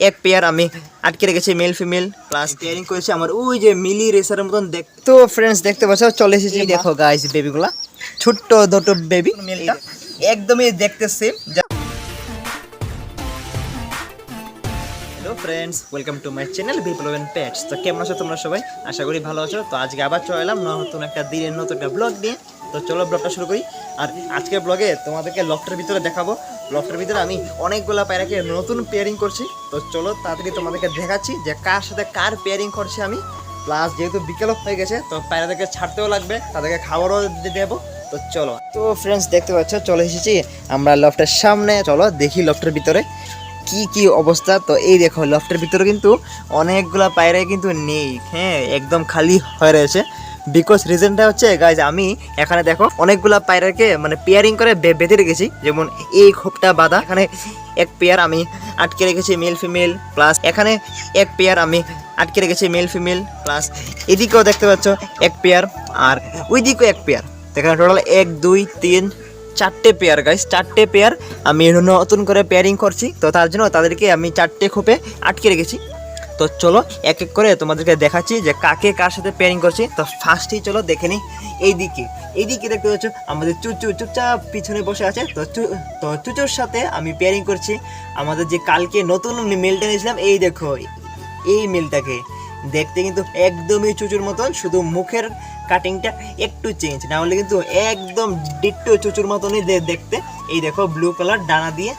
এক পেয়ার আমি আটকে রেখেছি মেল ফিমেল প্লাস পেয়ারিং করেছি আমার ওই যে মিলি রেসারের মতন দেখ তো ফ্রেন্ডস দেখতে পাচ্ছ চলে এসেছি দেখো গাইস বেবিগুলা ছোট্ট দুটো বেবি মেলটা একদমই দেখতে same hello friends welcome to my channel Biplob and pets তো কেমন আছো তোমরা সবাই? আশা করি ভালো আছো। তো আজকে আবার চলে এলাম নতুন একটা দিনের নতুন একটা ব্লগ নিয়ে। তো চলো ব্লগটা শুরু করি। আর আজকের ব্লগে তোমাদেরকে লফটের ভিতরে দেখাবো। লফটের ভিতরে আমি অনেকগুলো পায়রাকে নতুন পেয়ারিং করছি। তো চলো তাড়াতাড়ি তোমাদেরকে দেখাচ্ছি যে কার সাথে কার পেয়ারিং করছি আমি। প্লাস যেহেতু বিকেলও হয়ে গেছে, তো পায়রাদেরকে ছাড়তেও লাগবে, তাদেরকে খাবারও দেবো। তো চলো। তো ফ্রেন্ডস দেখতে পাচ্ছ, চলে এসেছি আমরা লফটের সামনে। চলো দেখি লফটের ভিতরে কি কি অবস্থা। তো এই দেখো লফটের ভিতরে কিন্তু অনেকগুলা পায়রা কিন্তু নেই। হ্যাঁ একদম খালি হয়ে রয়েছে। বিকজ রিজনটা হচ্ছে গাইজ আমি এখানে দেখো অনেকগুলা পায়রাকে মানে পেয়ারিং করে বেঁধে রেখেছি। যেমন এই খোপটা বাঁধা, এখানে এক পেয়ার আমি আটকে রেখেছি মেল ফিমেল প্লাস এখানে এক পেয়ার আমি আটকে রেখেছি মেল ফিমেল প্লাস এদিকেও দেখতে পাচ্ছ এক পেয়ার আর ওই দিকেও এক পেয়ার এখানে টোটাল এক, দুই, তিন, চারটে পেয়ার গাইস চারটে পেয়ার আমি নতুন করে পেয়ারিং করছি। তো তার জন্য তাদেরকে আমি চারটে খোপে আটকে রেখেছি। তো চলো এক এক করে তোমাদেরকে দেখাচ্ছি যে কাকে কার সাথে পেয়ারিং করছি। তো ফার্স্টেই চলো দেখে নিই এইদিকে। এইদিকে দেখতে পাচ্ছ, আমাদের চুচু চুপচাপ পিছনে বসে আছে। তো চু- তো চুচুর সাথে আমি পেয়ারিং করছি। আমাদের যে কালকে নতুন মেলটা নিয়েছিলাম এই দেখো, এই মেলটাকে দেখতে কিন্তু একদমই চুচুর মতন, শুধু মুখের কাটিংটা একটু চেঞ্জ না হলে কিন্তু একদম ডিট্টো চুচুর মতনই দেখতে। এই দেখো ব্লু কালার ডানা দিয়ে।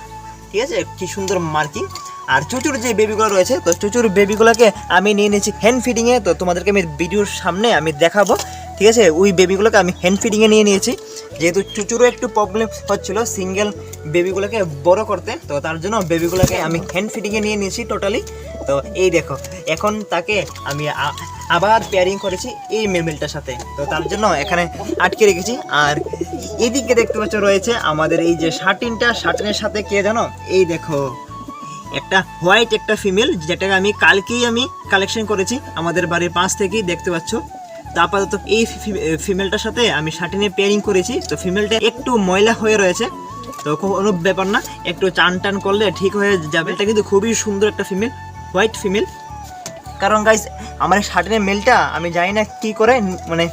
ঠিক আছে? কি সুন্দর মার্কিং আর চুচুর যে বেবিগুলো রয়েছে, তো চুচুর বেবিগুলোকে আমি নিয়ে নিয়েছি হ্যান্ড ফিডিংয়ে তো তোমাদেরকে আমি ভিডিওর সামনে আমি দেখাবো। ঠিক আছে? ওই বেবিগুলোকে আমি হ্যান্ড ফিডিংয়ে নিয়ে নিয়েছি। যেহেতু চুচুরও একটু প্রবলেম হচ্ছিল সিঙ্গেল বেবিগুলোকে বড় করতে, তো তার জন্য বেবিগুলোকে আমি হ্যান্ড ফিডিংয়ে নিয়ে নিয়েছি টোটালি তো এই দেখো, এখন তাকে আমি আবার পেয়ারিং করেছি এই মেমেলটার সাথে। তো তার জন্য এখানে আটকে রেখেছি। আর এদিকে দেখতে পাচ্ছ রয়েছে আমাদের এই যে শার্টিনটা শার্টিনের সাথে কে জানো? এই দেখো। একটা হোয়াইট একটা ফিমেল যেটাকে আমি কালকেই আমি কালেকশন করেছি। আমাদের বাড়ির পাশ থেকেই দেখতে পাচ্ছ। তো আপাতত এই ফিমেলটার সাথে আমি শার্টিনে পেয়ারিং করেছি। তো ফিমেলটা একটু ময়লা হয়ে রয়েছে। তো কোনো ব্যাপার না, একটু চান টান করলে ঠিক হয়ে যাবে। এটা কিন্তু খুবই সুন্দর একটা ফিমেল হোয়াইট ফিমেল কারণ গাইজ আমার শার্টিনের মেলটা আমি জানি না কী করে মানে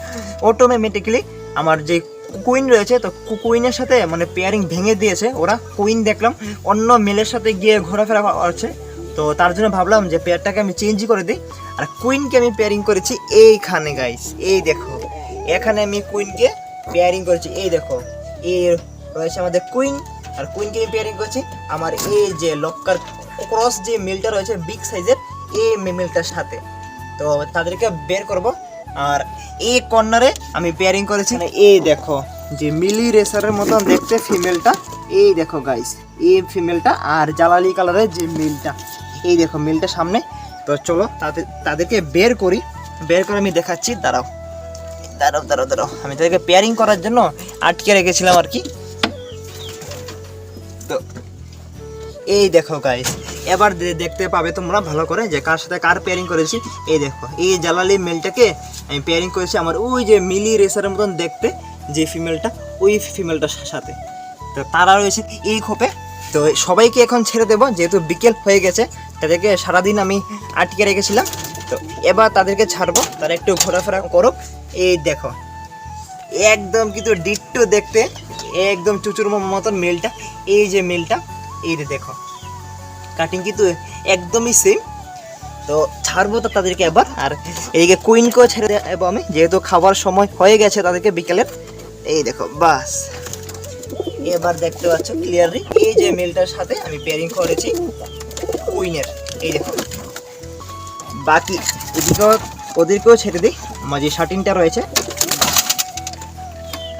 অটোমেটিক্যালি আমার যে কুইন রয়েছে তো কুইনের সাথে মানে পেয়ারিং ভেঙে দিয়েছে ওরা। কুইন দেখলাম অন্য মেলের সাথে গিয়ে ঘোরাফেরা করছে। তো তার জন্য ভাবলাম যে পেয়ারটাকে আমি চেঞ্জই করে দিই। আর কুইনকে আমি পেয়ারিং করেছি এইখানে গাইস এই দেখো এখানে আমি কুইনকে পেয়ারিং করেছি। এই দেখো এই রয়েছে আমাদের কুইন আর কুইনকে আমি পেয়ারিং করেছি আমার এই যে লক্কার ক্রস যে মেলটা রয়েছে বিগ সাইজের এই মেলটার সাথে। তো তাদেরকে বের করব। আর এই কর্নারে আমি পেয়ারিং করেছি। মানে এই দেখো, যে মিলি রেসারের মতন দেখতে ফিমেলটা এই দেখো গাইস এই ফিমেলটা আর জালালি কালারের যে মিলটা এই দেখো মিলটা সামনে। তো চলো তাদের তাদেরকে বের করি, বের করে আমি দেখাচ্ছি, দাঁড়াও দাঁড়াও দাঁড়াও দাঁড়াও, আমি তাদেরকে পেয়ারিং করার জন্য আটকে রেখেছিলাম আর কি। তো এই দেখো গাইস এবার দেখতে পাবে তোমরা ভালো করে যে কার সাথে কার পেয়ারিং করেছি। এই দেখো, এই জালালি মেলটাকে আমি পেয়ারিং করেছি আমার ওই যে মিলি রেসারের মতন দেখতে, যে ফিমেলটা ওই ফিমেলটার সাথে। তো তারা রয়েছে এই খোপে। তো সবাইকে এখন ছেড়ে দেবো, যেহেতু বিকেল হয়ে গেছে, তাদেরকে সারাদিন আমি আটকে রেখেছিলাম। তো এবার তাদেরকে ছাড়বো, তারা একটু ঘোরাফেরা করুক। এই দেখো, একদম কিন্তু ডিট্টু দেখতে, একদম চুচুর মতন মেলটা এই যে মেলটা এই দেখো। কাটিং কিন্তু একদমই সেম তো ছাড়বো তো তাদেরকে এবার আর এদিকে কুইনকেও ছেড়ে দেবো আমি, যেহেতু খাবার সময় হয়ে গেছে তাদেরকে বিকেলের এই দেখো, বাস। এবার দেখতে পাচ্ছ ক্লিয়ারলি এই যে মেলটার সাথে আমি পেয়ারিং করেছি কুইনের। এই দেখো। বাকি, এদিকেও ওদেরকেও ছেড়ে দিই। আমার যে শার্টিনটা রয়েছে।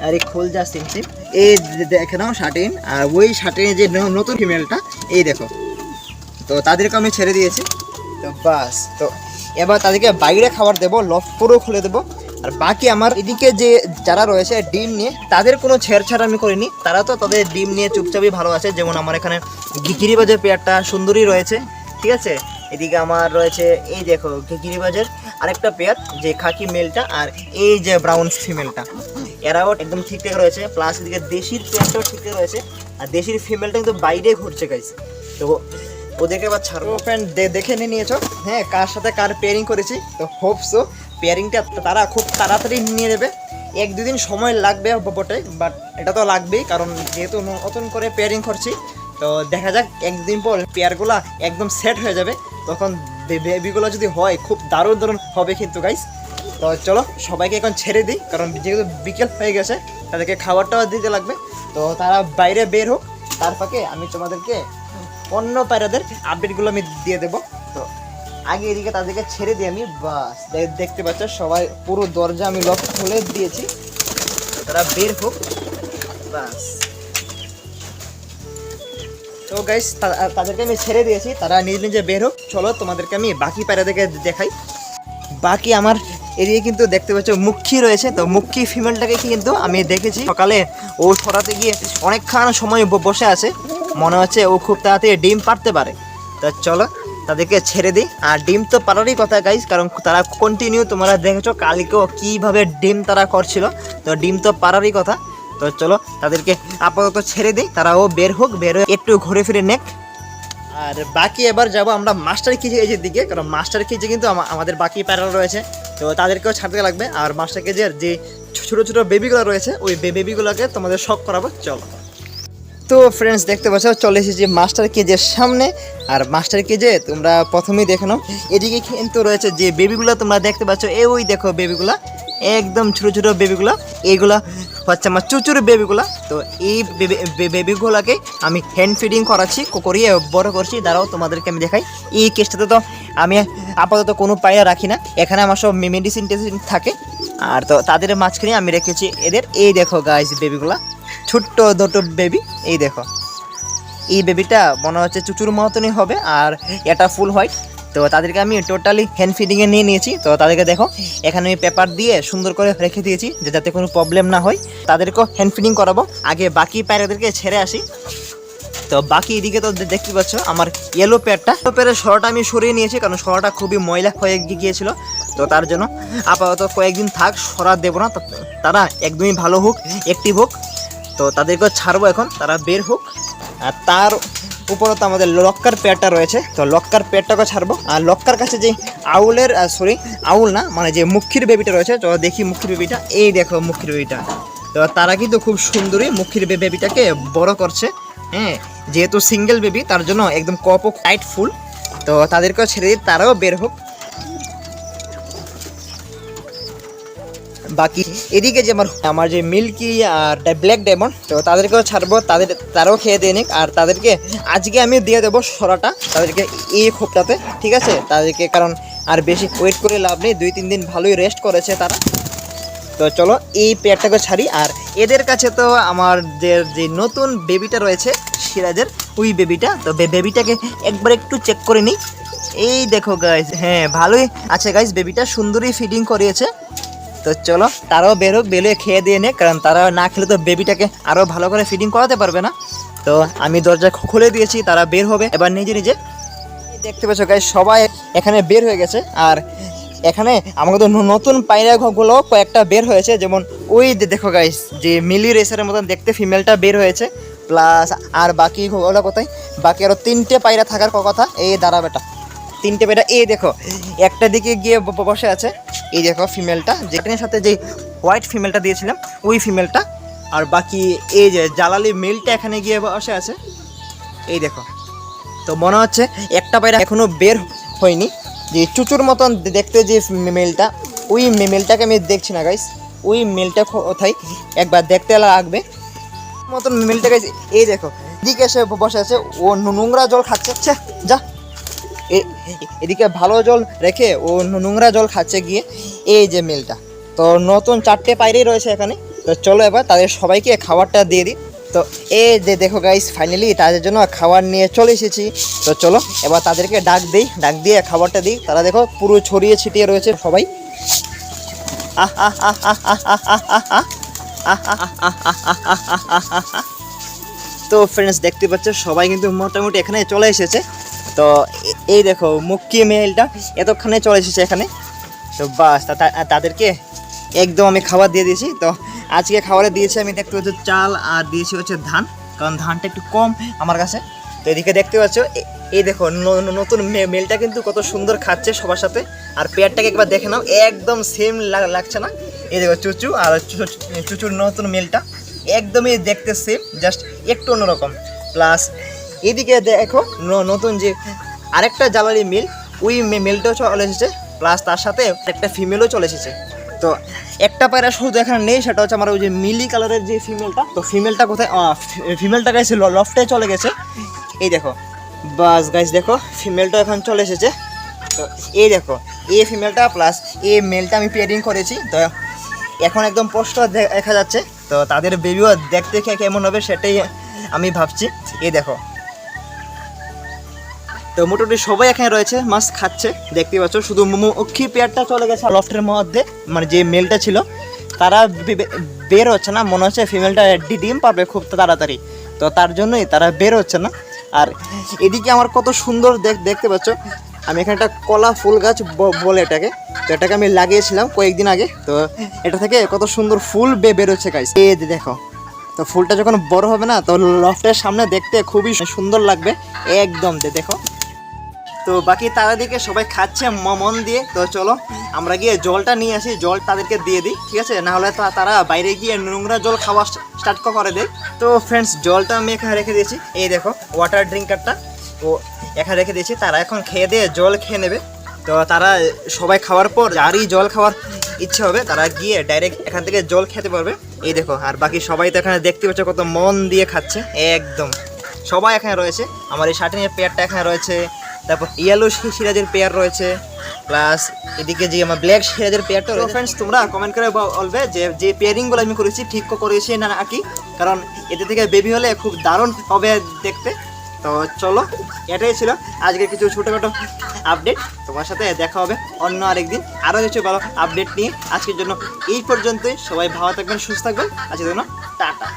আরে, খোল যা, সিম সিম। এই দেখে নাও শার্টিন আর ওই শার্টিনের যে নতুন ফিমেলটা এই দেখো। তো তাদেরকে আমি ছেড়ে দিয়েছি। তো বাস, তো এবার তাদেরকে বাইরে খাবার দেবো লফট পুরো খুলে দেবো। আর বাকি আমার এদিকে যে যারা রয়েছে ডিম নিয়ে, তাদের কোনো ছেড়ছাড় আমি করিনি। তারা তো তাদের ডিম নিয়ে চুপচাপই ভালো আছে। যেমন আমার এখানে গিরিবাজের পেয়ারটা সুন্দরী রয়েছে, ঠিক আছে? এদিকে আমার রয়েছে, এই দেখো গিরিবাজের আরেকটা পেয়ার, যে খাকি মেলটা আর এই যে ব্রাউন ফিমেলটা। এরাও একদম ঠিকঠাক রয়েছে, প্লাস এদিকে দেশির পেয়ারটাও ঠিকঠাক রয়েছে। আর দেশির ফিমেলটা কিন্তু বাইরে ঘুরছে গাইছে তো ওদেরকে এবার ছাড়বো। ফ্রেন্ড দেখে নিয়ে নিয়েছো। হ্যাঁ কার সাথে কার পেয়ারিং করেছি? তো হোপসো পেয়ারিংটা তারা খুব তাড়াতাড়ি নিয়ে নেবে। এক দুদিন সময় লাগবে বটে বাট এটা তো লাগবেই, কারণ যেহেতু নতুন করে পেয়ারিং করছি, তো দেখা যাক একদিন পর পেয়ারগুলো একদম সেট হয়ে যাবে। তখন বেবিগুলো যদি হয়, খুব দারুণ দারুণ হবে কিন্তু গাইস তো চলো, সবাইকে এখন ছেড়ে দিই, কারণ যেহেতু বিকেল হয়ে গেছে, তাদেরকে খাবারটাও দিতে লাগবে। তো তারা বাইরে বের হোক, তার ফাঁকে আমি তোমাদেরকে অন্য পায়রাদের আপডেটগুলো আমি দিয়ে দেবো। তো আগে এদিকে তাদেরকে ছেড়ে দিই আমি, বাস। দেখতে পাচ্ছ, সবাই পুরো দরজা আমি লক খুলে দিয়েছি। তারা বের হোক, বাস। তো গাইস তাদেরকে আমি ছেড়ে দিয়েছি, তারা নিজে নিজে বের হোক, চলো তোমাদেরকে আমি বাকি পায়রাদেরকে দেখাই। বাকি আমার এদিকে কিন্তু দেখতে পাচ্ছ, মুখী রয়েছে, তো মুখী ফিমেলটাকে কিন্তু আমি দেখেছি। সকালে ও ছড়াতে গিয়ে অনেকক্ষণ সময় বসে আছে। মনে হচ্ছে ও খুব তাড়াতাড়ি ডিম পারতে পারে। তো চলো, তাদেরকে ছেড়ে দিই। আর ডিম তো পারারই কথা গাইস কারণ তারা কন্টিনিউ তোমরা দেখেছ কালকেও কীভাবে ডিম তারা করছিল। তো ডিম তো পারারই কথা। তো চলো, তাদেরকে আপাতত ছেড়ে দিই। তারা ও বের হোক, বের হয়ে একটু ঘুরে ফিরে নেক। আর বাকি এবার যাব আমরা মাস্টার কেজি এজের দিকে, কারণ মাস্টার কেজি কিন্তু আমাদের বাকি প্যারাল রয়েছে। তো তাদেরকেও ছাড়তে লাগবে। আর মাস্টার কেজের যে ছোটো ছোটো বেবিগুলো রয়েছে, ওই বেবিগুলোকে তোমাদের শখ করাবো। চলো। তো ফ্রেন্ডস দেখতে পাচ্ছ, চলে এসেছি মাস্টার কেজের সামনে। আর মাস্টার কেজে তোমরা প্রথমেই দেখে নাও, এদিকে কিন্তু রয়েছে যে বেবিগুলো তোমরা দেখতে পাচ্ছ এ ওই দেখো বেবিগুলা একদম ছোটো ছোটো বেবিগুলা এইগুলা হচ্ছে আমার চুচুর বেবিগুলা তো এই বেবিগুলোকে আমি হ্যান্ড ফিডিং করাচ্ছি, করিয়ে বড় করছি। দাঁড়াও, তোমাদেরকে আমি দেখাই। এই কেসটাতে তো আমি আপাতত কোনো পায়রা রাখি না। এখানে আমার সব মেডিসিন টেডিসিন থাকে। আর তো তাদের মাঝখানে আমি রেখেছি এদের। এই দেখো গাইজ বেবিগুলা ছোট্ট দুটো বেবি এই দেখো। এই বেবিটা মনে হচ্ছে চুচুর মতনই হবে আর এটা ফুল হোয়াইট তো তাদেরকে আমি টোটালি হ্যান্ড ফিডিংয়ে নিয়ে নিয়েছি। তো তাদেরকে দেখো, এখানে আমি পেপার দিয়ে সুন্দর করে রেখে দিয়েছি যে যাতে কোনো প্রবলেম না হয়। তাদেরকেও হ্যান্ড ফিডিং করাবো। আগে বাকি প্যারেদেরকে ছেড়ে আসি। তো বাকি এদিকে তো দেখতে পাচ্ছ আমার ইয়েলো প্যাডটা ইয়েলো প্যাডের সরাটা আমি সরিয়ে নিয়েছি, কারণ সরাটা খুবই ময়লা হয়ে গিয়েছিল। তো তার জন্য আপাতত কয়েকদিন থাক, সরা দেবো না। তারা একদমই ভালো হোক অ্যাক্টিভ হোক। তো তাদেরকে ছাড়বো এখন, তারা বের হোক। আর তার উপরে তো আমাদের লক্কার পেয়ারটা রয়েছে, তো লক্কার পেয়ারটাকে ছাড়বো। আর লক্কার কাছে যে আউলের সরি আউল না মানে যে মুখির বেবিটা রয়েছে, তো দেখি মুখির বেবিটা, এই দেখো মুখির বেবিটা। তো তারা কিন্তু খুব সুন্দরী মুখির বেবিটাকে বড় করছে হ্যাঁ যেহেতু সিঙ্গেল বেবি, তার জন্য একদম কপও টাইট ফুল। তো তাদেরকেও ছেড়ে দিই তারাও বের হোক। বাকি। এদিকে যে আমার আমার যে মিল্কি আর ব্ল্যাক ডায়মন্ড, তো তাদেরকেও ছাড়বো, তাদের তারাও খেয়ে দিয়ে নিক। আর তাদেরকে আজকে আমি দিয়ে দেবো সরাটা, তাদেরকে এই খোপটাতে, ঠিক আছে? তাদেরকে কারণ আর বেশি ওয়েট করে লাভ নেই, দুই তিন দিন ভালোই রেস্ট করেছে তারা। তো চলো, এই পেয়ারটাকে ছাড়ি। আর এদের কাছে তো আমার যে যে নতুন বেবিটা রয়েছে, সিরাজের, ওই বেবিটা তো বেবিটাকে একবার একটু চেক করে নিই। এই দেখো গাইজ হ্যাঁ ভালোই আছে গাইজ বেবিটা সুন্দরই ফিডিং করিয়েছে। তো চলো, তারাও বেরোক বেরোয় খেয়ে দিয়ে নে কারণ তারা না খেলে তো বেবিটাকে আরও ভালো করে ফিডিং করাতে পারবে না। তো আমি দরজা খুলে দিয়েছি, তারা বের হবে। এবার নিজে নিজে দেখতে পাচ্ছ গাইজ সবাই এখানে বের হয়ে গেছে। আর এখানে আমাদের ন- নতুন পায়রাগুলো কয়েকটা বের হয়েছে, যেমন ওই দেখো গাইস যে মিলি রেসারের মতন দেখতে ফিমেলটা বের হয়েছে প্লাস আর বাকি ওগুলো কোথায়? বাকি আরও তিনটে পায়রা থাকার কথা, এই দাঁড়া বেটা। তিনটে পায়রা এই দেখো, একটা দিকে গিয়ে বসে আছে, এই দেখো ফিমেলটা যেখানে সাথে যে হোয়াইট ফিমেলটা দিয়েছিলাম, ওই ফিমেলটা আর বাকি এই যে জালালি মেলটা এখানে গিয়ে বসে আছে, এই দেখো, তো মনে হচ্ছে একটা পায়রা এখনও বের হয়নি, যে চুচুর মতন দেখতে যে মেলটা ওই মেলটাকে আমি দেখছি না গাইস ওই মেলটা কোথায়, একবার দেখতে লাগবে, মতন মেলটা গাইস এই দেখো, দিকে এসে বসে আছে, ও নোংরা জল খাচ্ছে যা। এদিকে ভালো জল রেখে ও নোংরা জল খাচ্ছে গিয়ে এই যে মিলটা তো নতুন চারটে পায়রাই রয়েছে এখানে তো চলো এবার তাদের সবাইকে খাবারটা দিয়ে দিই তো এই যে দেখো গাইস ফাইনালি তাদের জন্য খাবার নিয়ে চলে এসেছি তো চলো এবার তাদেরকে ডাক দিই ডাক দিয়ে খাবারটা দিই তারা দেখো পুরো ছড়িয়ে ছিটিয়ে রয়েছে সবাই আহ আহ আহ আহ আহ আহ আহ আহ। তো ফ্রেন্ডস দেখতে পাচ্ছ সবাই কিন্তু মোটামুটি এখানে চলে এসেছে তো এই দেখো, মুক্কি মেলটা এতক্ষণে চলে এসেছে এখানে। তো বাস তাদেরকে একদম আমি খাবার দিয়ে দিয়েছি। তো আজকে খাবারে দিয়েছি আমি দেখতে পাচ্ছি চাল আর দিয়েছি হচ্ছে ধান, কারণ ধানটা একটু কম আমার কাছে। তো এদিকে দেখতে পাচ্ছ এই দেখো নতুন মেলটা কিন্তু কত সুন্দর খাচ্ছে সবার সাথে। আর পেয়ারটাকে একবার দেখে নাও, একদম সেম লাগছে না। এই দেখো, চুচু আর চুচুর নতুন মেলটা একদমই দেখতে সেম জাস্ট একটু অন্যরকম। প্লাস এদিকে দেখো নতুন যে আরেকটা জ্বালানি মিল, ওই মেলটাও চলে এসেছে প্লাস তার সাথে একটা ফিমেলও চলে এসেছে। তো একটা পায়রা শুধু এখানে নেই, সেটা হচ্ছে আমার ওই যে মিলি কালারের যে ফিমেলটা তো ফিমেলটা কোথায়? ফিমেলটা গাইছে লফটে চলে গেছে। এই দেখো বাস গাইস দেখো ফিমেলটা এখন চলে এসেছে। তো এই দেখো, এই ফিমেলটা প্লাস এই মেলটা আমি পেয়ারিং করেছি, তো এখন একদম স্পষ্ট দেখা যাচ্ছে। তো তাদের বেবিও দেখতে কেমন হবে সেটাই আমি ভাবছি। এই দেখো তো মোটামুটি সবাই এখানে রয়েছে, মাছ খাচ্ছে দেখতে পাচ্ছ। শুধু মুখী পেয়ারটা চলে গেছে লফটের মধ্যে মানে যে মেলটা ছিল, তারা বের হচ্ছে না, মনে হচ্ছে ফিমেলটা ডিম পাবে খুব তাড়াতাড়ি। তো তার জন্যই তারা বের হচ্ছে না। আর এদিকে আমার কত সুন্দর দেখ দেখতে পাচ্ছ, আমি এখানে একটা কলা ফুল গাছ বলে এটাকে। তো এটাকে আমি লাগিয়েছিলাম কয়েকদিন আগে। তো এটা থেকে কত সুন্দর ফুল বে বেরোচ্ছে গাছ যে দেখো, তো ফুলটা যখন বড় হবে না, তো লফটের সামনে দেখতে খুবই সুন্দর লাগবে। একদম দে দেখো। তো বাকি তারা দিকে সবাই খাচ্ছে মন দিয়ে। তো চলো, আমরা গিয়ে জলটা নিয়ে আসি, জল তাদেরকে দিয়ে দিই, ঠিক আছে? না হলে তারা বাইরে গিয়ে নোংরা জল খাওয়া স্টার্ট করে দেয়। তো ফ্রেন্ডস জলটা আমি এখানে রেখে দিয়েছি। এই দেখো ওয়াটার ড্রিঙ্কারটা ও এখানে রেখে দিয়েছি। তারা এখন খেয়ে দিয়ে জল খেয়ে নেবে। তো তারা সবাই খাওয়ার পর, যারই জল খাওয়ার ইচ্ছে হবে, তারা গিয়ে ডাইরেক্ট এখান থেকে জল খেতে পারবে। এই দেখো, আর বাকি সবাই তো এখানে দেখতে পাচ্ছ কত মন দিয়ে খাচ্ছে। একদম। সবাই এখানে রয়েছে। আমার এই শার্টিনের পেয়ারটা এখানে রয়েছে। তারপর ইয়েলো সিরাজের পেয়ার রয়েছে প্লাস এদিকে যে আমার ব্ল্যাক সিরাজের পেয়ারটা রয়েছে ফ্রেন্ডস তোমরা কমেন্ট করে বলবে যে যে পেয়ারিংগুলো আমি করেছি ঠিক করেছি না নাকি? কারণ এতে থেকে বেবি হলে খুব দারুণ হবে দেখতে। তো চলো এটাই ছিল আজকে কিছু ছোটোখাটো আপডেট তোমার সাথে দেখা হবে অন্য আরেকদিন। আরও কিছু ভালো আপডেট নিয়ে। আজকের জন্য এই পর্যন্তই। সবাই ভালো থাকবেন সুস্থ থাকবেন। আজকের জন্য টাটা।